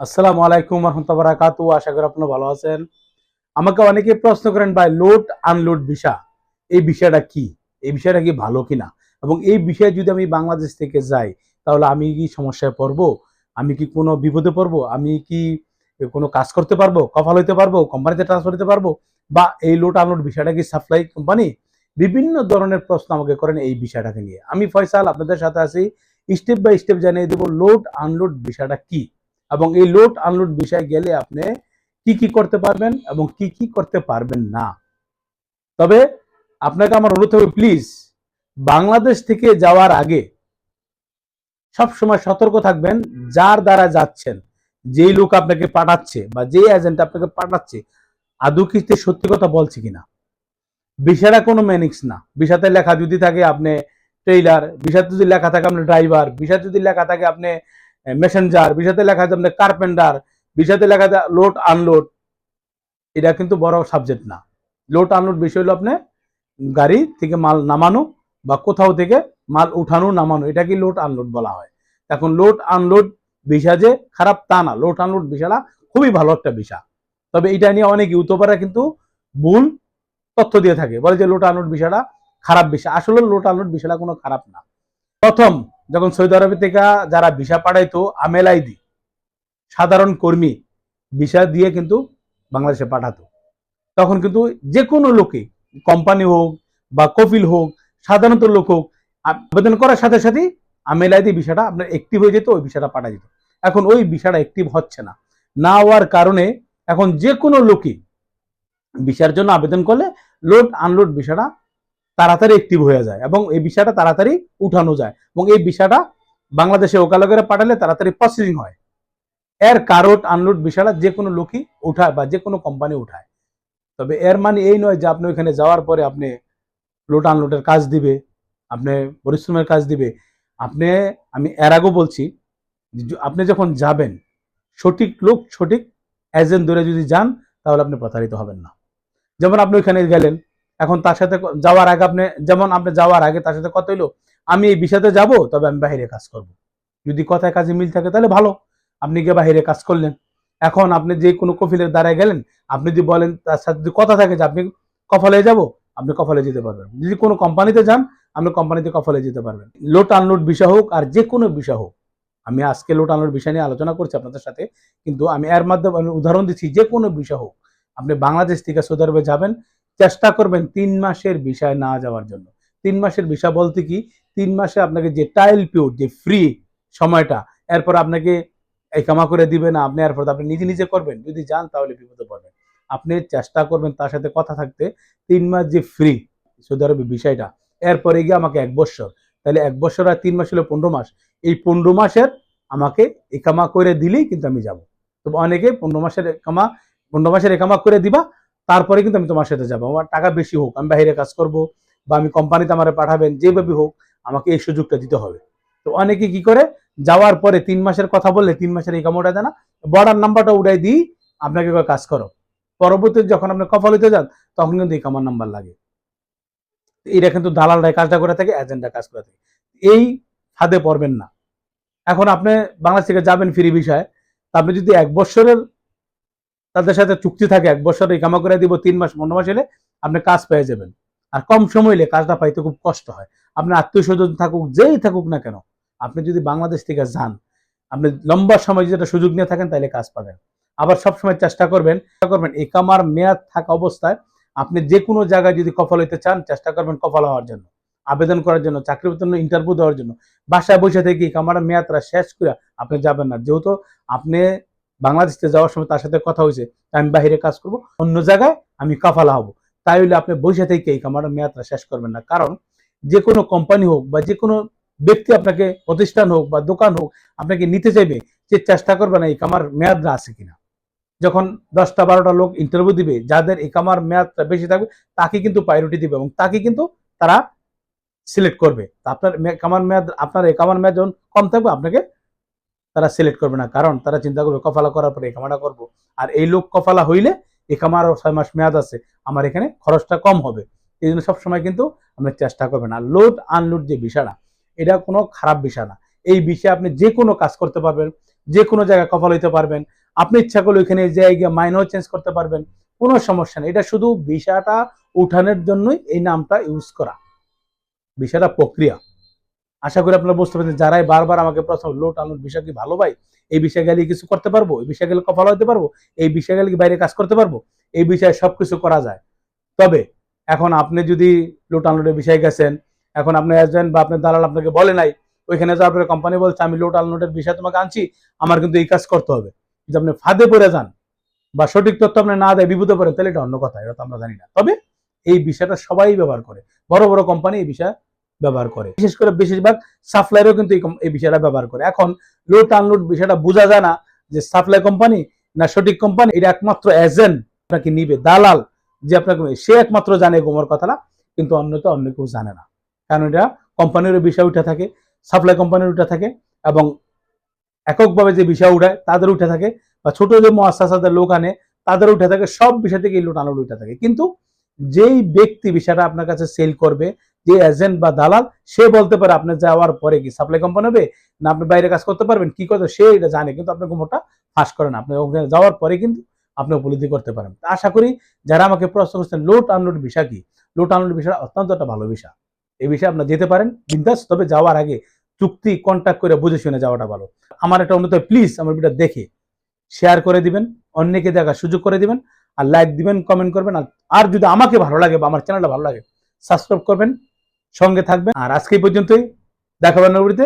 আসসালামু আলাইকুম রহমতুল্লাহ বারাকাতু আশা করি আপনারা ভালো আছেন। আমাকে অনেকে প্রশ্ন করেন, ভাই লোড আনলোড ভিসা, এই বিষয়টা কি? এই বিষয়টা কি ভালো কিনা? এবং এই বিষয়ে যদি আমি বাংলাদেশ থেকে যাই, তাহলে আমি কি সমস্যায় পড়ব? আমি কি কোনো বিপদে পড়ব? আমি কি কোনো কাজ করতে পারব? কপাল হইতে পারব? কোম্পানিতে ট্রান্সফার হতে পারব? বা এই লোড আনলোড বিষয়টা কি সাপ্লাই কোম্পানি বিভিন্ন ধরনের প্রশ্ন আমাকে করেন এই বিষয়টাকে নিয়ে। আমি ফয়সাল, আপনাদের সাথে আছি। স্টেপ বাই স্টেপ জানিয়ে দেবো লোড আনলোড বিষয়টা কি? এবং এই লোড আনলোড বিষয়ে গেলে আপনি কি কি করতে পারবেন এবং কি কি করতে পারবেন না। তবে আপনাকে আমার অনুরোধ হবে প্লিজ বাংলাদেশ থেকে যাওয়ার আগে সব সময় সতর্ক থাকবেন, যার দ্বারা যাচ্ছেন, যেই লোক আপনাকে পাঠাচ্ছে বা যে এজেন্ট আপনাকে পাঠাচ্ছে, আদৌ কি সে সত্যি কথা বলছে কিনা? বিষয়টা কোনো ম্যানিক্স না। বিষাতে লেখা যদি থাকে আপনি ট্রেইলার বিষাতে যদি লেখা থাকে আপনি ড্রাইভার বিষাতে যদি লেখা থাকে আপনি মেসেঞ্জার বিষাতে লেখা আছে আপনার কার্পেন্টার বিষাতে লেখা আছে লোড আনলোড এটা কিন্তু বড় সাবজেক্ট না। লোড আনলোড বিষয় হলো আপনি গাড়ি থেকে মাল নামানো বা কোথাও থেকে মাল উঠানো, নামানো, এটা কি লোড আনলোড বলা হয়? এখন লোড আনলোড বিষয় যে খারাপ তা না। লোড আনলোড বিষয়টা খুবই ভালো একটা বিষয় তবে এটা নিয়ে অনেক ইউটিউবাররা কিন্তু ভুল তথ্য দিয়ে থাকে। বলে যে লোড আনলোড বিষয়টা খারাপ বিষয় আসলে লোড আনলোড বিষয়টা কোনো খারাপ না। প্রথম যখন সৌদি আরব থেকে যারা ভিসা পাঠাইতো, আমেল আইডি সাধারণ কর্মী ভিসা দিয়ে কিন্তু বাংলাদেশে পাঠাতো। তখন কিন্তু যে কোনো লোকে, কোম্পানি হোক বা কফিল হোক, সাধারণত লোক হোক, আবেদন করার সাথে সাথে আমেল আইডি ভিসাটা আপনার অ্যাক্টিভ হয়ে যেত, ওই ভিসাটা পাঠা যেত এখন ওই ভিসাটা অ্যাক্টিভ হচ্ছে না। না হওয়ার কারণে এখন যে কোনো লোকই ভিসার জন্য আবেদন করলে, লোড আনলোড ভিসাটা তাড়াতাড়ি অ্যাক্টিভ হয়ে যায় এবং এই বিষয়টা তাড়াতাড়ি উঠানো যায় এবং এই বিষয়টা বাংলাদেশে ওকালগেরা পাঠালে তাড়াতাড়ি প্রসেসিং হয়। এর কারোট আনলোড বিষয়টা যে কোনো লোকই উঠায় বা যে কোনো কোম্পানি উঠায়। তবে এর মানে এই নয় যে আপনি ওইখানে যাওয়ার পরে আপনি লোড আনলোডের কাজ দিবে, আপনি পরিশ্রমের কাজ দিবে। আপনি, আমি এর আগেও বলছি আপনি যখন যাবেন, সঠিক লোক সঠিক এজেন্ট ধরে যদি যান, তাহলে আপনি প্রতারিত হবেন না। যেমন আপনি ওইখানে গেলেন এখন তার সাথে যাওয়ার আগে আপনি, যেমন আপনি যাওয়ার আগে তার সাথে কথা হইল, আমি এই বিষয়তে যাব, তবে আমি বাইরে কাজ করব। যদি কথায় কাজে মিল থাকে তাহলে ভালো, আপনি গিয়ে বাইরে কাজ করলেন। এখন আপনি যে কোনো কফিলের দ্বারায় গেলেন, আপনি যদি বলেন তার সাথে যদি কথা থাকে যে আপনি কফলে যাব, আপনি কফলে যেতে পারবেন। যদি কোনো কোম্পানিতে যান, আপনি কোম্পানিতে কফলে যেতে পারবেন। লোড আনলোড বিষয় হোক আর যে কোনো বিষয় হোক, আমি আজকে লোড আনলোড বিষয় নিয়ে আলোচনা করছি আপনাদের সাথে, কিন্তু আমি এর মাধ্যমে আমি উদাহরণ দিচ্ছি যে কোনো বিষয় হোক, আপনি বাংলাদেশ থেকে সৌদি আরবে যাবেন চেষ্টা করবেন তিন মাসের বিষয় না যাওয়ার জন্য। তিন মাসের বিষয় বলতে কি? তিন মাসে আপনাকে যে টাইল পিউর যে ফ্রি সময়টা, এরপর আপনাকে এই কামা করে দিবে না আপনি এরপর আপনি নিজে নিজে করবেন। যদি যান তাহলে বিপদে পড়বেন। আপনি চেষ্টা করবেন তার সাথে কথা থাকতে। তিন মাস যে ফ্রি সৌদি আরবে বিষয়টা, এরপরে গিয়ে আমাকে এক বছর। তাহলে এক বছর আর তিন মাস হলো পনেরো মাস। এই পনেরো মাসের আমাকে একামা করে দিলেই কিন্তু আমি যাব। তো অনেকে পনেরো মাসের একামা পনেরো মাসের একামা করে দিবা তারপরে কিন্তু আমি তোমার সাথে যাব। আমার টাকা বেশি হোক, আমি বাইরে কাজ করব বা আমি কোম্পানিতে আমার পাঠাবেন, যেভাবে হোক আমাকে এই সুযোগটা দিতে হবে। তো অনেকে কি করে, যাওয়ার পরে তিন মাসের কথা বললে তিন মাসের এই কামড়টা দেয় না, বর্ডার নাম্বারটা উঠাই দিই, আপনাকে কাজ করো। পরবর্তী যখন আপনি কফল হইতে যান, তখন কিন্তু এই কামার নাম্বার লাগে। এটা কিন্তু দালালরাই কাজটা করে থাকে এজেন্টরা কাজ করে থাকে। এই ফাঁদে পড়বেন না। এখন আপনি বাংলাদেশ থেকে যাবেন ফ্রি বিষয়ে আপনি যদি এক বছরের তাদের সাথে চুক্তি থাকে, এক বছর কামা করে দিব, তিন মাস, পনেরো মাস হলে আপনি কাজ পেয়ে যাবেন। আর কম সময় হলে কাজটা পাইতে খুব কষ্ট হয়। আপনার আত্মীয় স্বজন থাকুক, যেই থাকুক না কেন, আপনি যদি বাংলাদেশ থেকে যান, আপনি লম্বা সময় যদি একটা সুযোগ নিয়ে থাকেন তাহলে কাজ পাবেন। আবার সবসময় চেষ্টা করবেন করবেন একামার মেয়াদ থাকা অবস্থায় আপনি যে কোনো জায়গায় যদি কফল হইতে চান, চেষ্টা করবেন কফল হওয়ার জন্য, আবেদন করার জন্য, চাকরির জন্য ইন্টারভিউ দেওয়ার জন্য। বাসায় বসে থেকে কামার মেয়াদটা শেষ করে আপনি যাবেন না। যেহেতু আপনি বাংলাদেশে যাওয়ার সময় তার সাথে কথা হয়েছে আমি বাইরে কাজ করব, অন্য জায়গায় আমি কাফালা হব। তাই হলে আপনি বসে থেকে এই কামার মেয়াদটা শেষ করবেন না। কারণ যে কোনো কোম্পানি হোক বা যে কোনো ব্যক্তি আপনাকে প্রতিষ্ঠান হোক বা দোকান হোক আপনাকে নিতে চাইবে যে চেষ্টা করবে না এই কামার মেয়াদটা আছে কিনা। যখন দশটা বারোটা লোক ইন্টারভিউ দিবে, যাদের এই কামার মেয়াদটা বেশি থাকবে, তাকে কিন্তু প্রায়োরিটি দিবে এবং তাকে কিন্তু তারা সিলেক্ট করবে। আপনার কামার মেয়াদ, আপনার এই কামার মেয়াদ যখন কম থাকবে, আপনাকে তারা সিলেক্ট করবে না। কারণ তারা চিন্তা করবে, কফালা করার পরে একামাটা করব। আর এই লোক কফালা হইলে একামার ছয় মাস মেয়াদ আছে, আমার এখানে খরচটা কম হবে। এই জন্য সবসময় কিন্তু আপনি চেষ্টা করবেন। আর লোড আনলোড যে বিষয়টা এটা কোনো খারাপ বিষয় না এই বিষয়ে আপনি যে কোনো কাজ করতে পারবেন যে কোনো জায়গায় কপাল হইতে পারবেন। আপনি ইচ্ছা করলে ওইখানে জায়গায় মাইনও চেঞ্জ করতে পারবেন, কোনো সমস্যা নেই। এটা শুধু ভিসাটা উঠানোর জন্যই এই নামটা ইউজ করা। বিষয়টা প্রক্রিয়া। আশা করি আপনারা বুঝতে পারছেন, যারাই বারবার আমাকে প্রশ্ন, লোট আনলোড ভিসা কি ভালো ভাই? এই বিষয়ে গেলে কিছু করতে পারব? এই বিষয়ে গেলে কপাল হতে পারব? এই বিষয়ে গেলে বাইরে কাজ করতে পারব? এই বিষয়ে সবকিছু করা যায়। তবে এখন আপনি যদি লোট আনলোডের বিষয়ে গেছেন, এখন আপনি এজেন্ট বা আপনার দালাল আপনাকে বলে নাই, ওইখানে যাওয়ার পরে কোম্পানি বলছে, আমি লোট আনলোডের বিষয় তোমাকে আনছি, আমার কিন্তু এই কাজ করতে হবে। যদি আপনি ফাঁদে পড়ে যান বা সঠিক তথ্য আপনি না দেয়, বিপদে পড়েন তাহলে এটা অন্য কথা, এটা তো আমরা জানি না। তবে এই বিষয়টা সবাই ব্যবহার করে। বড় বড় কোম্পানি এই বিষয় ব্যবহার করে। বিশেষ করে বেশিরভাগ সাপ্লাইরও কিন্তু এই বিষয়টা ব্যবহার করে। এখন লোড আনলোড বিষয়টা বোঝা যায় না যে সাপ্লাই কোম্পানি না সঠিক কোম্পানি এটা একমাত্র এজেন্ট আপনাকে নিবে। দালাল যে আপনাকে সে একমাত্র জানে গোমর কথাটা কিন্তু অন্য তো অন্য কেউ জানে না। কারণ এটা কোম্পানিরও বিষয় উঠে থাকে সাপ্লাই কোম্পানির উঠে থাকে এবং এককভাবে যে বিষয় উঠায় তাদের উঠে থাকে বা ছোট যে মহাসাসাদের লোক আনে, তাদের উঠে থাকে, সব বিষয় থেকে এই আনলোড উঠে থাকে। কিন্তু যেই ব্যক্তি বিষয়টা আপনার কাছে সেল করবে যে এজেন্ট বা দালাল, সে বলতে পারে আপনি যাওয়ার পরে কি সাপ্লাই কোম্পানি হবে না আপনি বাইরে কাজ করতে পারবেন? কি করতে সে এটা জানে, কিন্তু আপনি গোমরটা ফাঁস করেন। আপনি ওখানে যাওয়ার পরে কিন্তু আপনি উপলব্ধি করতে পারেন। আশা করি যারা আমাকে প্রশ্ন করছেন, লোড আনলোড বিষয় কি? লোড আনলোড বিষয়টা অত্যন্ত একটা ভালো বিষয় এই বিষয়ে আপনার যেতে পারেন, বিন্দাস, তবে যাওয়ার আগে চুক্তি কন্ট্যাক্ট করে বুঝে শুনে যাওয়াটা ভালো। আমার একটা অনুরোধ প্লিজ আমার ভিডিও দেখে শেয়ার করে দিবেন, অন্যকে দেখার সুযোগ করে দিবেন, আর লাইক দিবেন কমেন্ট করবেন, আর যদি আমাকে ভালো লাগে বা আমার চ্যানেলটা ভালো লাগে সাবস্ক্রাইব করবেন সঙ্গে থাকবেন। আর আজকে পর্যন্তই। দেখাবেন নবীতে